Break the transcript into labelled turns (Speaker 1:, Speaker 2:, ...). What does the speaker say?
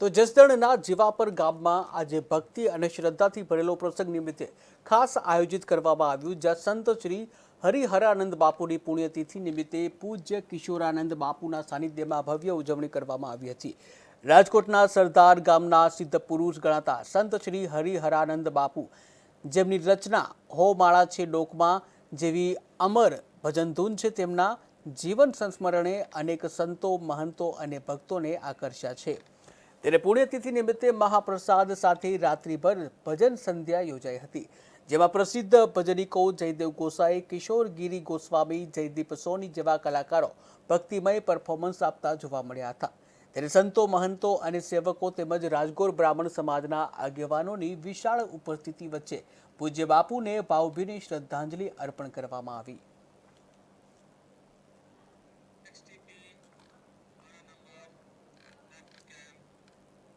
Speaker 1: તો જસદણના જીવાપર ગામમાં આજે ભક્તિ અને શ્રદ્ધાથી ભરેલો પ્રસંગ નિમિત્તે ખાસ આયોજિત કરવામાં આવ્યું, જ્યાં સંત શ્રી હરિહરાનંદ બાપુની પુણ્યતિથિ નિમિત્તે પૂજ્ય કિશોરાનંદ બાપુના સાનિધ્યમાં ભવ્ય ઉજવણી કરવામાં આવી હતી. રાજકોટના સરદાર ગામના સિદ્ધ પુરુષ ગણાતા સંત શ્રી હરિહરાનંદ બાપુ, જેમની રચના હો માળા છે ડોકમાં, જેવી અમર ભજન ધૂન છે તેમના જીવન સંસ્મરણે અનેક સંતો, મહંતો અને ભક્તોને આકર્ષ્યા છે. ત્યારે પુણ્યતિથિ નિમિત્તે મહાપ્રસાદ સાથે રાત્રિભર ભજન સંધ્યા યોજાઈ હતી, જેમાં પ્રસિદ્ધ ભજનિકો જયદેવ ગોસાઈ, કિશોર ગિરી ગોસ્વામી, જયદીપ સોની જેવા કલાકારો ભક્તિમય પરફોર્મન્સ આપતા જોવા મળ્યા હતા. ત્યારે સંતો, મહંતો અને સેવકો તેમજ રાજગોર બ્રાહ્મણ સમાજના આગેવાનોની વિશાળ ઉપસ્થિતિ વચ્ચે પૂજ્ય બાપુને ભાવભીની શ્રદ્ધાંજલિ અર્પણ કરવામાં આવી.